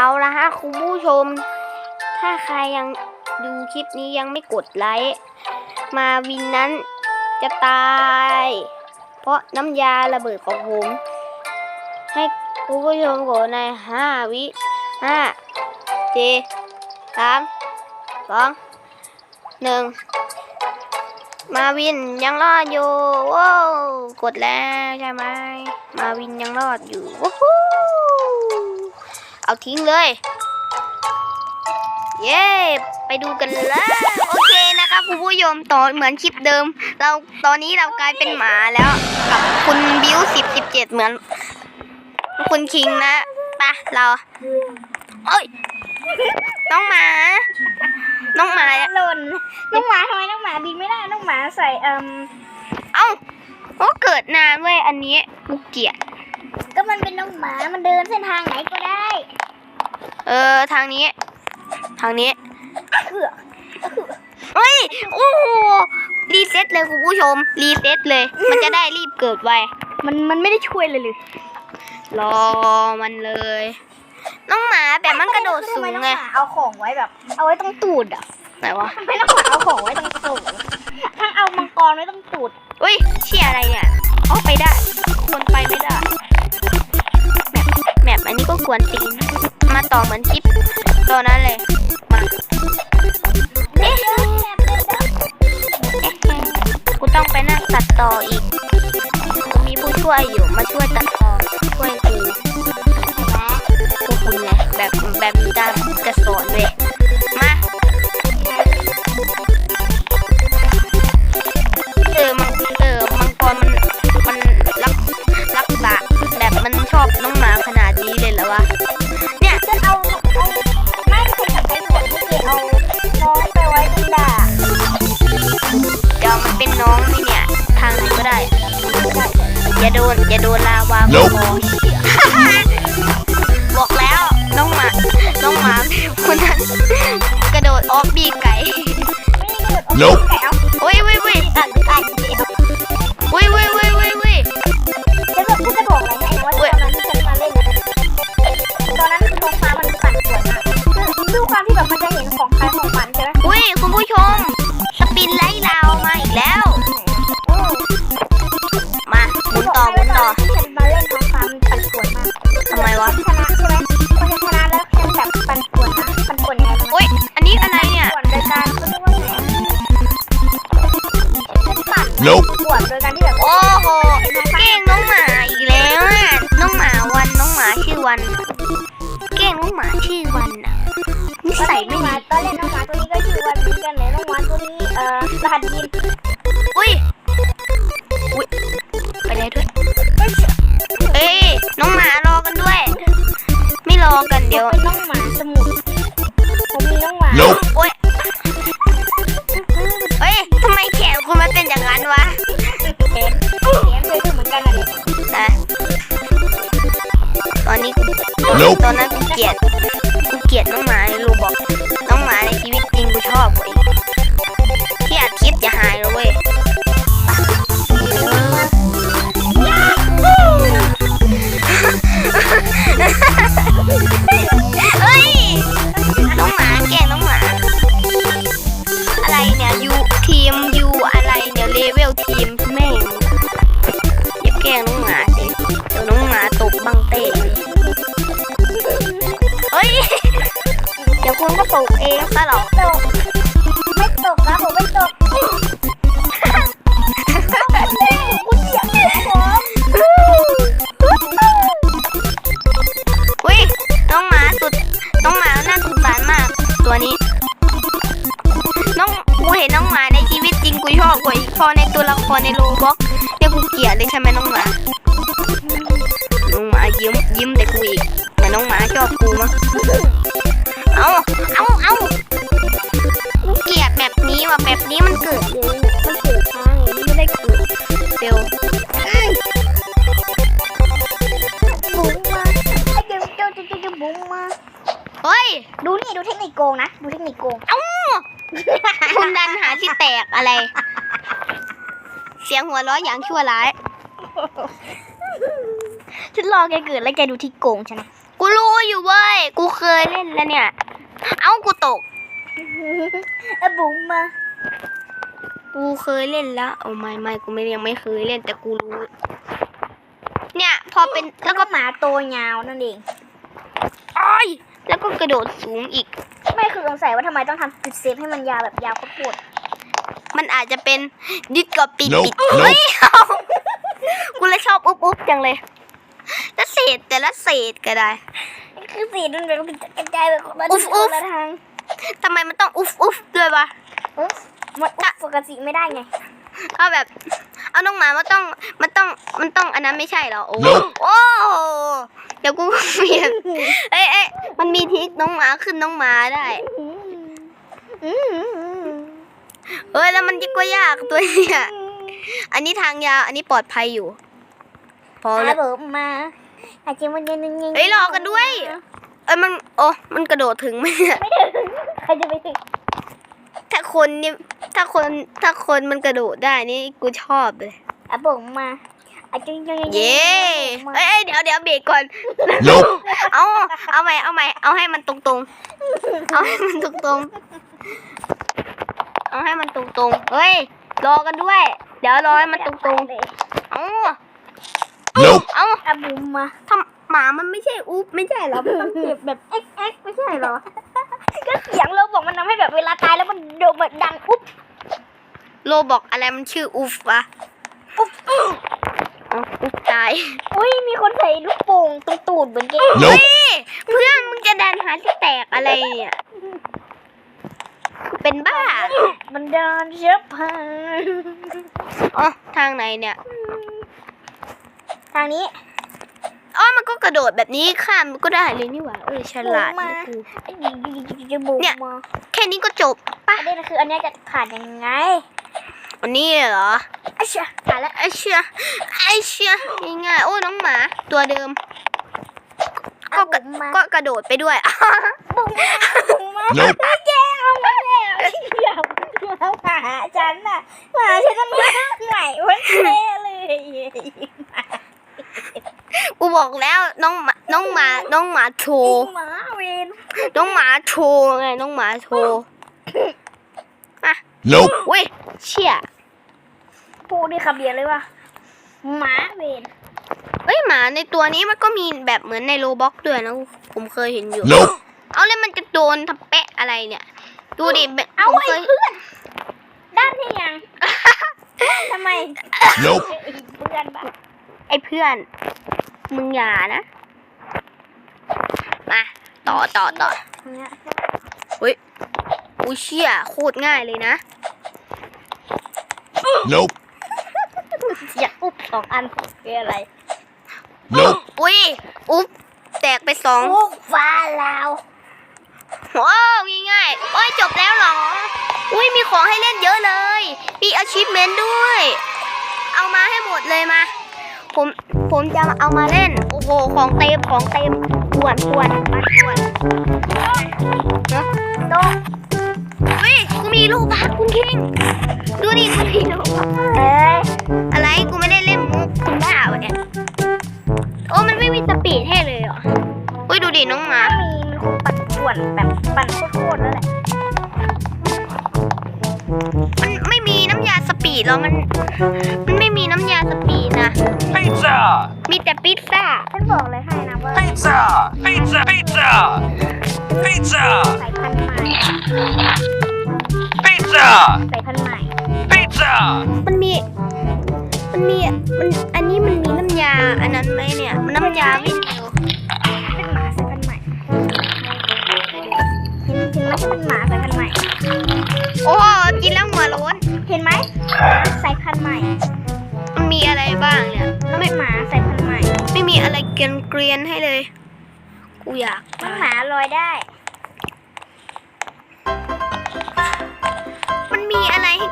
เอาละฮะคุณผู้ชม ถ้าใครยังดูคลิปนี้ยังไม่กดไลค์มาวินนั้นจะตาย เพราะน้ำยาระเบิดของผม ให้คุณผู้ชมกดในห้าวิห้าสี่สามสองหนึ่งมาวินยังรอดอยู่ว้าวกดแล้วใช่ไหมมาวินยังรอดอยู่วู้ เอาทิ้งเลย เย้ ไปดูกันเลยโอเคนะครับคุณผู้ชมต่อเหมือนคลิปเดิม เราตอนนี้เรากลายเป็นหมาแล้ว กับคุณบิวสิบสิบเจ็ดเหมือน คุณคิงนะไปะเราเอ้ยน้องหมา น้องหมาหล่นน้องหมาทำไมน้องหมาบินไม่ได้น้องหมาใส่เอ่มเอ้าโอ้เกิดนานเว้ยอันนี้กูเกลียดก็มันเป็นน้องหมา มันเดินเส้นทางไหนก็ได้ เออทางนี้ ทางนี้เขือเฮ้ยโอ้โหรีเซ็ตเลยคุณผู้ชม รีเซ็ตเลย มันจะได้รีบเกิดไวมันมันไม่ได้ช่วยเลยเลยรอมันเลย น้องหมาแบบมันกระโดดสูงทำมน้อไงหมาเอาของไว้แบบ เอาไว้ตรงตูดอะไหนวะทำไมน้องหมาเอาของไว้ตรงตูดทั้งเอามังกรไว้ตรงตูดอุ้ยเชี่ยอะไรเนี่ยออกไปได้คนไปไม่ได้ ก็ควรตีนมาต่อเหมือนคลิปตัวนั้นเลย มาเอ๊ะเอ๊ะกูต้องไปนั่งตัดต่ออีกกูมีผู้ช่วยอยู่มาช่วยตัดต่อช่วย อย่าโดนอย่าโดนลาวาบอ Nope บอกแล้วน้องหมาน้องหมาคนนั้นกระโดดออฟบีไก่ไม่ได้กระโดดออก Nope ไก่เอาโอ้ยเว้ยเว้ยตัดไก่เดียวเว้ยเว้ย รหัสยินอุ้ย อุ้ย ไปไหนด้วย เอ้ย น้องหมารอกันด้วย ไม่รอกันเดี๋ยวเป็นน้องหมาสมุทรผมมีน้องหมา Nope โอ้ยเฮ้ยทำไมแขนคุณมันเป็นอย่างนั้นวะแขนแขนเคยดูเหมือนกันอะเนี่ยนะตอนนี้ Nope ตอนนั้นกูเกลียดกูเกลียดน้องหมาในรูบอกน้องหมาในชีวิตจริงกูชอบกว่าอีก ก็ตกเองซะหรอตกไม่ตกนะผมไม่ตกอุ้ยน้องหมาสุด น้องหมาน่าสงสารมาก ตัวนี้ น้องกูเห็นน้องหมาในชีวิตจริงกูชอบกว่าอีกพอในตัวละครในโลบ็อกเนี่ยกูเกลียดเลยใช่ไหมน้องหมา น้องหมายิ้มยิ้มแต่กูอีกเหมือนน้องหมาชอบกูมั้ง แบบนี้ว่ะแบบนี้มันเกิดเร็วมันเกิดช้าไงไม่ได้เกิดเร็วบุ้งมาไอ้เจ้าเจ้าเจ้าเจ้าบุ้งมาเฮ้ย ดูนี่ดูเทคนิคโกงนะ ดูเทคนิคโกง เอ้าคุณดันหาที่แตกอะไร เสียงหัวเราะอย่างชั่วร้าย ฉันรอแกเกิดแล้วแกดูที่โกงฉันนะกูรู้อยู่เว้ย กูเคยเล่นแล้วเนี่ย เอ้ากูตกอะบุ๋มมา กูเคยเล่นแล้วเอาไม่ไม่กูไม่ยังไม่เคยเล่นแต่กูรู้ เนี่ย พอเป็นแล้วก็หมาตัวยาวนั่นเองอ้อยแล้วก็กระโดดสูงอีก ไม่คือสงสัยว่าทำไมต้องทำจุดเซฟให้มันยาวแบบยาวโคตรมันอาจจะเป็นดิสกอปิด Nope ปิดเฮ้ยเอากูเลยชอบอุ๊บอุ๊บจังเลยแล้วเศษแต่ละเศษก็ได้ๆคือสีมันแบบกระจายไปคนละอุ๊ทิศฟอุ๊คฟนละทางทำไมมันต้องอุ๊บอุ๊บด้วยวะอุ๊ฟ มันอุ๊ฟปกติไม่ได้ไง ก็แบบ เอาน้องหมามันต้อง มันต้อง มันต้องอันนั้นไม่ใช่เหรอ โอ้ Nope โอ้เดี๋ยวกูเปลี่ยนเอ้ยเอ้ยมันมีทริกน้องหมาขึ้นน้องหมาได้เฮ้ยแล้วมันยิ่งกว่ายากตัวเนี้ยอันนี้ทางยาว อันนี้ปลอดภัยอยู่ พอมาแล้วเบิมมาอาจจะมันยังยังเฮ้ยรอกันด้วย เอ้ยมัน โอ้มันกระโดดถึงไหมเนี่ยใครจะไปถึง ถ้าคนนี่ ถ้าคนถ้าคนมันกระโดดได้นี่กูชอบเลยอะบุ๋มมาอาจจะยังยังเย้เอ้ยเอ้ยเดี๋ยวเดี๋ยวเบรกก่อน Nope. เอาเอาใหม่เอาใหม่เอาให้มันตรงๆเอาให้มันตรงๆเอาให้มันตรงๆเฮ้ยรอกันด้วย เดี๋ยวรอให้มันตรงเลยๆเอา Nope. เอาอะบุ๋มมาทำหมามันไม่ใช่อุ๊บไม่ใช่เหรอมันเจ็บแบบเอ็กเอ็กไม่ใช่เหรอก็เสียงเราบอกมันทำให้แบบเวลาตายแล้วมันโดนแบบดังอุ๊บ โลบอกอะไรมันชื่ออุ๊บวะอุ๊บอุ๊บเอาอุ๊บตายอุ้ยมีคนใส่ลูกโป่งตรงตูดเหมือนแกเฮ้ Nope. ยเพื่อนมึงจะดันหาที่แตกอะไรเนี่ยเป็นบ้ามันเดินเชื้อเพลิงอ๋อทางไหนเนี่ยทางนี้ อ๋อมันก็กระโดดแบบนี้ข้ามก็ได้เลยนี่หว่าเออฉลาดมานะกูจะบุกเนี่ย มาแค่นี้ก็จบประเด็นคืออันเนี้ยจะผ่านยังไง วันนี้เหรออะเชี่ยผ่านแล้วไอเชียไอเชียง่ายๆโอ้น้องหมา ตัวเดิม ก็กระบุ๋มมา ก็กระโดดไปด้วย บุ๋มมาบุ๋มมา Nope. แกเอามาแล้วอย่ามาหาฉันน่ะหาฉันทำไมไหนวันเท่เลยกูบอกแล้วน้องหมาน้องหมาน้องหมาโชว์หมาเวนน้องหมาโชว์ไงน้องหมาโชว์ Nope. เว้ย เชี่ยพูดได้คำเดียวเลยว่าหมาเวนเอ้ยหมาในตัวนี้มันก็มีแบบเหมือนในโรบ็อกด้วยนะผมเคยเห็นอยู่ Nope. เอาแล้วมันจะโดนทำแปะอะไรเนี่ย ดูดิแบบเอาผมไอ้เคยเพื่อนด้านที่ยังทำไม Nope. ไอ้เพื่อนบ้าไอ้เพื่อน มึงอย่านะมาต่อต่อต่อเนี่ยอุ้ยเชี่ยโคตรง่ายเลยนะ Nope. อยากอุ๊บสองอันคืออะไร Nope. อุ้ย อุ๊บแตกไปสองอุ๊บฟ้าลาวว้าวง่ายๆโอ้ยจบแล้วเหรอ อุ้ยมีของให้เล่นเยอะเลย มี achievement ด้วย เอามาให้หมดเลยมา ผม ผมจะเอามาเล่น โอ้โห ของเต็ม ของเต็มปวนปวนปัดปวน มีลูกบักคุณคิง ดูดิกูมีลูกบักเอ้ยอะไรกูไม่ได้เล่นมุกคุณบ้าวะเนี่ย โอ้มันไม่มีสปีดให้เลยเหรออุ้ยดูดิน้องหมาถ้ามีมันคงปั่นป่วนแบบปั่นโคตรๆแล้วแหละ มันไม่มีน้ำยาสปีดหรอมัน มันไม่มีน้ำยาสปีดนะ Pizza. มีแต่พิซซ่า ฉันบอกเลยให้นะว่า Pizza. Pizza. Pizza. Pizza. สายพันธุ์ ใหม่ Pizza. สายพันธุ์ใหม่ Pizza. มันมี มันมี มัน อันนี้มันมีน้ำยา อันนั้นไหมเนี่ย มันน้ำยาวิ่งเร็วเป็นหมาสายพันธุ์ใหม่เห็นถึงไหมที่เป็นหมาสายพันธุ์ใหม่ โอ้ กินแล้วหัวโล้นเห็นไหมหมาสายพันธุ์ใหม่ มันมีอะไรบ้างเนี่ยน้องหมาสายพันธุ์ใหม่ ไม่มีอะไรเกรียนๆให้เลย กูอยากน้องหมาลอยได้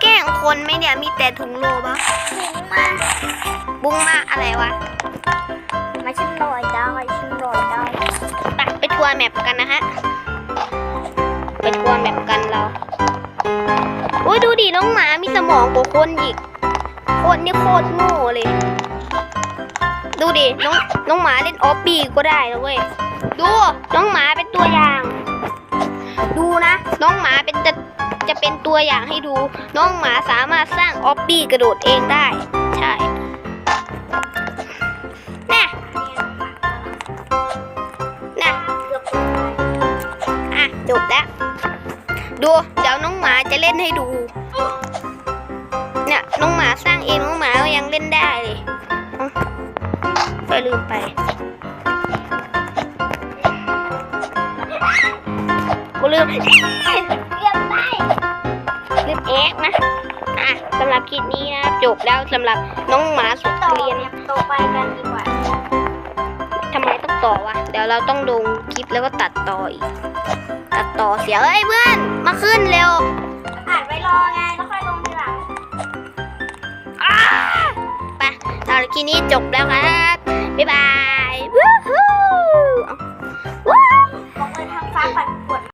แกล้งคนไหมเนี่ยมีแต่ถุงโลบะหมาบุ้งมาอะไรวะ มาฉันลอยได้ฉันลอยได้ไปไปทัวร์แมปกันนะฮะ ไปทัวร์แมปกันเราโอ้ยดูดิน้องหมามีสมองกว่าคนอีก คนนี่โคตรโง่เลย ดูดิน้องน้องหมาเล่นออฟบี้ก็ได้นะเว้ย ดูน้องหมาไป จะเป็นตัวอย่างให้ดู น้องหมาสามารถสร้างออบบี้กระโดดเองได้ ใช่น่ะน่ะอะจบแล้ว ดูเดี๋ยวน้องหมาจะเล่นให้ดู เนี่ยน้องหมาสร้างเองน้องหมายังเล่นได้เลยอ้าก็ลืมไปกูลืมเกือบได้ ลืมเอ็กนะอะสำหรับคลิปนี้นะจบแล้วสำหรับน้องหมาสุดต่อเกลียนเนี่ยต่อไปกันดีกว่าทำไมต้องต่อวะเดี๋ยวเราต้องลงคลิปแล้วก็ตัดต่ออีก ตัดต่อเสียงเอ้ยเพื่อนมาขึ้นเร็วอ่านไว้รอไงแล้วค่อยลงทีหลังไปสำหรับคลิปนี้จบแล้วครับบ๊ายบาย